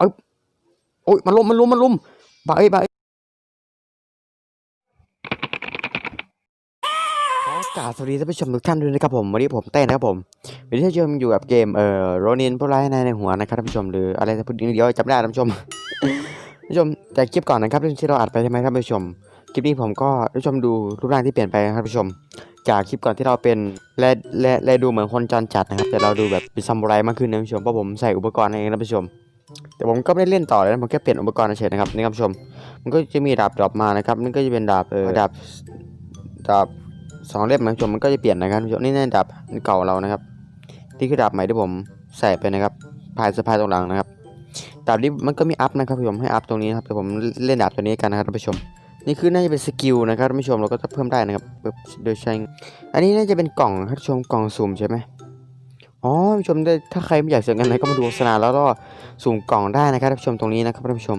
ปึ๊บโอ้ยมันลุมมันลุมมันลุมบาเอ้ยบาเอ้ยขอกราบสวัสดีท่านผู้ชมทุกท่านด้วยนะครับผมวันนี้ผมเต้นนะครับผมวันนี้ท่านผู้ชมอยู่กับเกมเอ่อโรนินผู้ร้ายในในหัวนะครับท่านผู้ชมหรืออะไรสักอย่างเดียวจำไม่ได้ท่านผู้ชมท่านผู้ชมแต่คลิปก่อนนะครับที่เราอัดไปใช่ไหมท่านผู้ชมคลิปนี้ผมก็ท่านผู้ชมดูรูปร่างที่เปลี่ยนไปนะครับท่านผู้ชม จากคลิปก่อนที่เราเป็นแลแลแลดูเหมือนคนจรจัดนะครับแต่เราดูแบบเป็นซามูไรมากขึ้นนะท่านผู้ชมเพราะผมใส่อุปกรณ์เองนะท่านผู้ชม แต่ผมก็ไม่ได้เล่นต่อเลยนะผมแค่เปลี่ยนอุปกรณ์เฉยๆนะครับนี่ครับผู้ชม มันก็จะมีดาบดรอปมานะครับนี่ก็จะเป็นดาบเออดาบดาบสองเล่มนะท่านผู้ชมมันก็จะเปลี่ยนนะครับท่านผู้ชมนี่นี่ดาบเก่าเรานะครับนี่คือดาบใหม่ที่ผมใส่ไปนะครับพายสะพายตรงหลังนะครับดาบนี้มันก็มีอัพนะครับผู้ชมให้อัพตรงนี้นะครับแต่ผมเล่นดาบตัวนี้กันนะครับท่านผู้ชม นี่คือน่าจะเป็นสกิลนะครับท่านผู้ชมเราก็จะเพิ่มได้นะครับปึ๊บโดยใช้อันนี้น่าจะเป็นกล่องนะครับท่านผู้ชมกล่องสุ่มใช่ไหม อ๋อท่านผู้ชมได้ถ้าใครไม่อยากเสียเงินอะไรก็มาดูโฆษณาแล้วก็สุ่มกล่องได้นะครับท่านผู้ชมตรงนี้นะครับท่านผู้ชม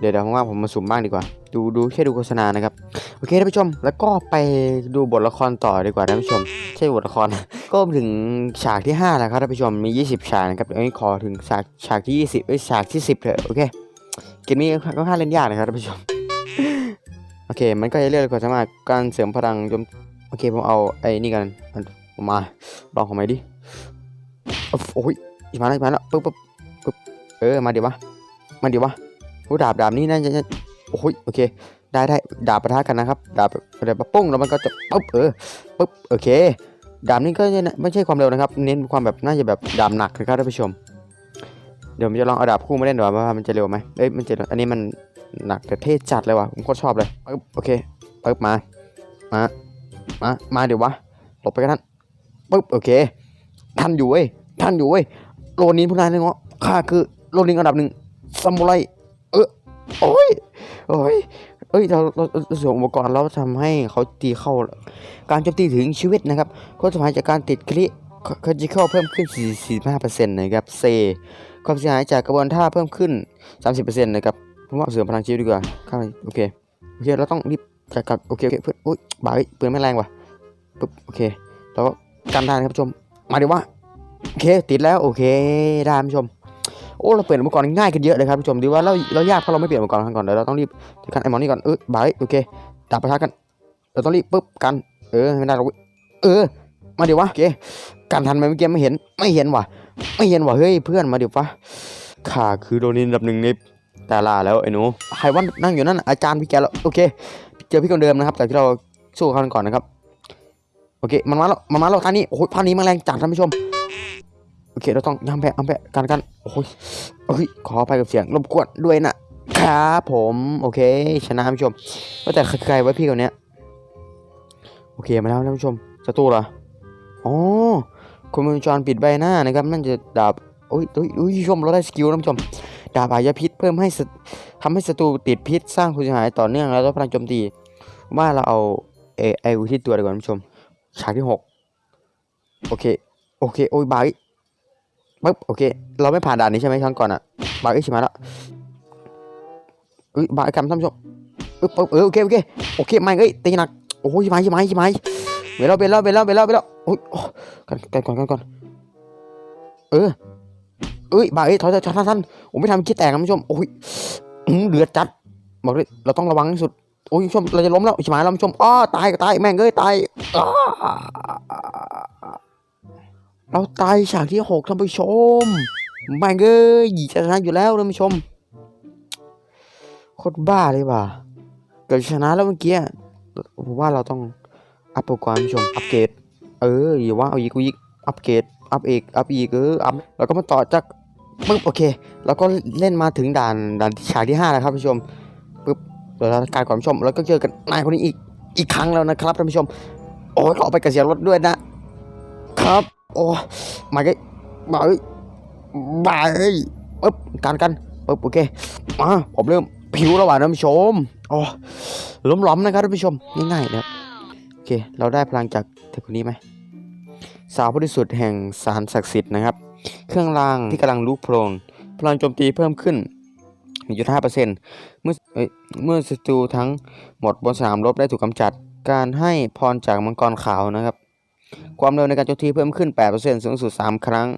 เดี๋ยวเดี๋ยวว่างผมมาสุ่มบ้างดีกว่า ดูดูแค่ดูโฆษณานะครับโอเคท่านผู้ชม แล้วก็ไปดูบทละครต่อดีกว่าท่านผู้ชมใช่บทละคร ก็ถึงฉากที่5แล้วครับท่านผู้ชมมี 20 ฉากนะครับเดี๋ยวนี้ขอถึงฉากฉากที่ 20เอ้ยฉากที่ 10เถอะโอเคเกมนี้ก็ค่อนข้าเล่นยากนะครับท่านผู้ชมโอเค มันก็จะเรียกความสามารถการเสริมพลังโจมโอเคผมเอาไอ้นี่กันมันผมมาลองของไหมดิ อ๊ะโอ้ยมาแล้วมาแล้วปึ๊บปึ๊บปึ๊บเออมาเดี๋ยววะมาเดี๋ยววะโอ้ดาบดาบนี่น่าจะโอ้ยโอเค ได้ได้ดาบปะทะกันนะครับดาบเดี๋ยวปุ้งแล้วมันก็จะปึ๊บเออปึ๊บโอเค ดาบนี้ก็ไม่ใช่ความเร็วนะครับ เน้นความแบบน่าจะแบบดาบหนักนะครับท่านผู้ชม เดี๋ยวผมจะลองเอาดาบคู่มาเล่นดูว่ามันจะเร็วไหมเอ้ยมันจะอันนี้มันหนักแต่เท่จัดเลยว่ะผมโคตรชอบเลยปึ๊บโอเคปึ๊บมามามามาเดี๋ยววะหลบไปกันนั่นปึ๊บโอเคท่านอยู่เว้ย ท่านอยู่เว้ยโรนินผู้นายเลยเงาะข้าคือโรนินอันดับหนึ่งซามูไรเออโอ้ยโอ้ยเอ้ยเราเราเราสวมอุปกรณ์แล้วทำให้เขาตีเข้า การโจมตีถึงชีวิตนะครับก็จะหายจากการติดคลิคจิเข้าเพิ่มขึ้น 45%นะครับเซความเสียหายจากกระบวนท่าเพิ่มขึ้น 30%นะครับผมว่าเสริมพลังชีวิตดีกว่าข้าโอเคโอเคเราต้องรีบจัดกับโอเคโอเคเพื่อนอุ้ยบ่ายปืนไม่แรงว่ะปึ๊บโอเคแล้วก็กันได้นครับผู้ชมมาดีว่า โอเคติดแล้วโอเคได้ผู้ชม โอ้เราเปลี่ยนอุปกรณ์ง่ายขึ้นเยอะเลยครับผู้ชมดีว่าเราเรายากเพราะเราไม่เปลี่ยนอุปกรณ์ก่อนเดี๋ยวเราต้องรีบจัดการไอ้หมอนี่ก่อนเออบายโอเคดับประทะกันเราต้องรีบปึ๊บกัน เออไม่ได้หรอกเออ มาเดี๋ยววะโอเคกันทันไหมเมื่อกี้ไม่เห็นไม่เห็นว่ะ ไม่เห็นว่ะเฮ้ยเพื่อนมาเดี๋ยววะข้าคือโดนินดับหนึ่งในตาลาแล้วไอ้หนูใครว่านั่งอยู่นั่นอาจารย์พี่แกแล้วโอเค เจอพี่คนเดิมนะครับจากที่เราสู้เขากันก่อนนะครับโอเคมันมาแล้วมันมาแล้วท่านี้โอ้ยพานี้มาแรงจัดท่านผู้ชม โอเค เราต้องย้ำแพะย้ำแพะกันกันโอ้ยโอ้ย ขอไปกับเสียงรบกวนด้วยนะครับผม โอเค ชนะท่านผู้ชมว่าแต่ใครไว้พี่คนเนี้ย โอเค มาแล้วท่านผู้ชมศัตรูเหรอ อ๋อคุณมือจรปิดใบหน้านะครับนั่นจะดาบโอ้ยโอ้ยโอ้ยชมเราได้สกิลท่านผู้ชม ดาบอายาพิษเพิ่มให้สตทำให้ศัตรูติดพิษสร้างความเสียหายต่อเนื่องแล้วลดพลังโจมตี ว่าเราเอาเอไออุที่ตัวดีกว่าท่านผู้ชม ฉากที่หกโอเค โอเค โอ้ยบาย ปึ๊บโอเค เราไม่ผ่านด่านนี้ใช่ไหมครั้งก่อนอะบายเอ้ชิมาแล้วเอ้ยบายกำท่านผู้ชมปึ๊บปึ๊บเออโอเคโอเคโอเคไม่เอ้ยตีหนักโอ้ยชิมาชิมาชิมาเบลแล้วเบลแล้วเบลแล้วเบลแล้วเบลล้วโอ้ยกันกันก่อนกันก่อนเออเอ้ยบาเอ้ยถอยถอยถอยท่านผมไม่ทำคิดแตกนะผู้ชมโอ้ยเดือดจัดบอกเลยเราต้องระวังที่สุดโอ้ยผู้ชมเราจะล้มแล้วใช่ไหมเราผู้ชมอ้อตายก็ตายแม่งเอ้ยตายอ้า เราตายฉากที่หกท่านผู้ชมแม่เอ้ยจะชนะอยู่แล้วท่านผู้ชมโคตรบ้าเลยว่ะเกิดชนะแล้วเมื่อกี้ผมว่าเราต้องอัพอุปกรณ์ผู้ชมอัปเกรดเอออย่าว่าเอาอีกอีกอัปเกรดอัพอีกอัพอีกเอออัพแล้วก็มาต่อจากปึ๊บโอเคแล้วก็เล่นมาถึงด่านด่านฉากที่5แล้วครับผู้ชมปึ๊บเดี๋ยวเราการก่อนผู้ชม แล้วก็เจอกันนายคนนี้อีกอีกครั้งแล้วนะครับท่านผู้ชม โอ้ยขอไปกระเสียรถด้วยนะครับ โอ้มาเกมาเอ้ยมาเอ้ยปึ๊บการกันปึ๊บโอเคมาผมเริ่มผิวแล้วว่ะท่านผู้ชมโอ้ล้มล้อมนะครับท่านผู้ชมง่ายๆนะครับโอเค เราได้พลังจากเธอคนนี้ไหมสาวบริสุทธิ์แห่งสารศักดิ์สิทธิ์นะครับ เครื่องรางที่กำลังลุกโพลนพลังโจมตีเพิ่มขึ้น 1.5%เมื่อเอ้ยเมื่อศัตรูทั้งหมดบนสนามรบได้ถูกกำจัด การให้พรจากมังกรขาวนะครับ ความเร็วในการโจมตีเพิ่มขึ้น 8%สูงสุด 3 ครั้ง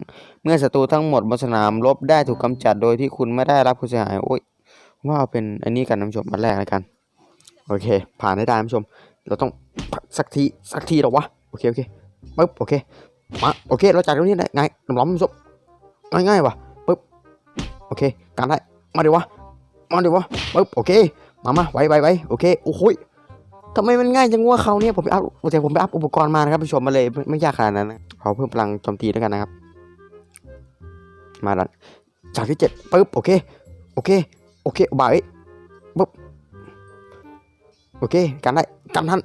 เมื่อศัตรูทั้งหมดบนสนามรบได้ถูกกำจัดโดยที่คุณไม่ได้รับควาเสียหาย โอ้ย ว่าเป็นอันนี้กันท่านผู้ชมอันแรกแล้วกัน โอเค ผ่านได้ได้ท่านผู้ชม เราต้องสักที สักทีหรอวะ โอเค โอเคปึ๊บ โอเค มา โอเค เราจากตรงนี้ได้ไงล้อมท่านผู้ชมง่ายง่ายๆว่ะปึ๊บ โอเค การได้ มาดิวะ มาดิวะปึ๊บ โอเค มามาไวไวไวโอเค โอ้โหย ทำไมมันง่ายจังวะเขาเนี่ยผมไปอัพแต่ผมไปอัพอุปกรณ์มานะครับผู้ชมมาเลยไม่ยากขนาดนั้นนะเขาเพิ่มพลังโจมตีด้วยกันนะครับ มาแล้วจากที่เจ็ดปึ๊บโอเคโอเคโอเคบ่ายปึ๊บโอเคกันได้กันทัน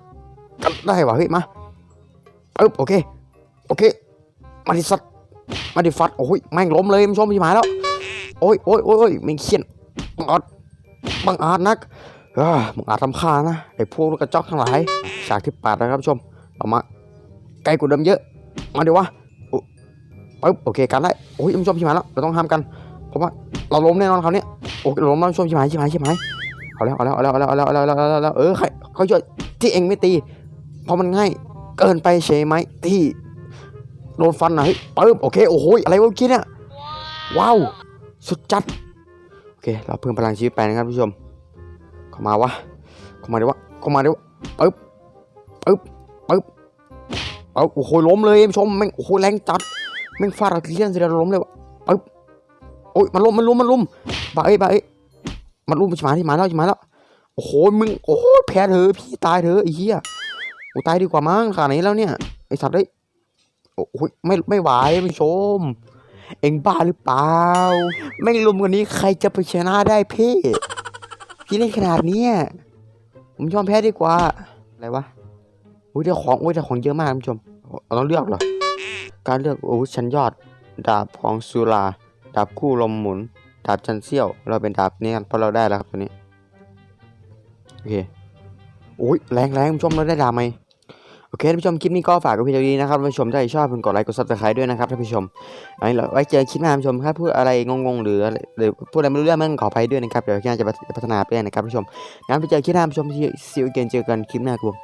กันได้ว่ะเฮ้ยมาปึ๊บโอเคโอเคมาดิสัตมาดิฟัดโอ้ยแม่งล้มเลยมันชมพี่หมายแล้วโอ้ยโอ้ยโอ้ยโอ้ยแม่งเขียนบังอาจบังอาจนัก อ่าบังอาจทำค่านะไอ้พวกลูกกระจอกทั้งหลายฉากที่แปดนะครับชมเอามาไกลกว่าเดิมเยอะ มาเดิวะโอ้ปึ๊บโอเคกันได้โอ้ยท่านผู้ชมพี่หมายแล้วเราต้องห้ามกันเพราะว่าเราล้มแน่นอนคราวเนี้ยโอ้ยล้มแล้วผู้ชมพี่หมายพี่หมายพี่หมายเอาแล้วเอาแล้วเอาแล้วเอาแล้วเอาแล้วเอาแล้วเอาแล้วเออใครเขาช่วยที่เองไม่ตี เพราะมันง่ายเกินไปใช่ไหมที่โดนฟันนะเฮ้ยปึ๊บโอเคโอ้โหอะไรวะเมื่อกี้เนี่ยว้าวสุดจัดโอเคเราเพิ่มพลังชีวิตไปนะครับผู้ชม เข้ามาวะเข้ามาดิวะเข้ามาดิวะปึ๊บปึ๊บปึ๊บเอาโอ้โหล้มเลยผู้ชมแม่งโอ้โหแรงจัดแม่งฟาดอาร์ติเลียนเสร็จแล้วล้มเลยวะปึ๊บโอ้ยมันล้มมันล้มมันล้มบ้าเอ้ยบ้าเอ้ยมันล้มชิมาที่มาแล้วชิมาแล้วโอ้โหมึงโอ้โหแพ้เธอพี่ตายเถอไอ้เหี้ยกูตายดีกว่ามั้งขนาดนี้แล้วเนี่ยไอ้สัตว์เอ้โอ้โหไม่ไม่ไหวผู้ชม เอ็งบ้าหรือเปล่าไม่ลุมกันนี้ใครจะไปชนะได้พี่ พี่เล่นขนาดนี้ผมยอมแพ้ดีกว่า อะไรวะอุ้ยเดี๋ยวของอุ้ยแต่ของเยอะมากคุณผู้ชมเราต้องเลือกเหรอ การเลือกอาวุธชั้นยอด ดาบของสุรา ดาบคู่ลมหมุน ดาบชันเซี่ยว เราเป็นดาบนี้กันเพราะเราได้แล้วครับตัวนี้ โอเค โอ้ยแรงแรงคุณผู้ชมเราได้ดาบไหม โอเคท่านผู้ชมคลิปนี้ก็ฝากกับพี่เจ้าดีนะครับท่านผู้ชมถ้าชอบเพิ่งกดไลค์กดซับสไครต์ด้วยนะครับท่านผู้ชมไว้เราไว้เจอคลิปหน้าท่านผู้ชมถ้าพูดอะไรงงๆหรืออะไรหรือพูดอะไรไม่รู้เรื่องมันขออภัยด้วยนะครับเดี๋ยวพี่อาจะพัฒนาไปนะครับท่านผู้ชมงั้นไปเจอคลิปหน้าท่านผู้ชมที่ซีอูเกนเจอกันคลิปหน้าครับผม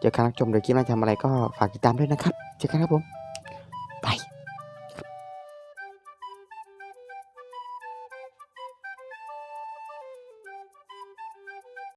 เจอกันครับท่านผู้ชมเดี๋ยวคลิปหน้าทำอะไรก็ฝากติดตามด้วยนะครับเจอกันครับผม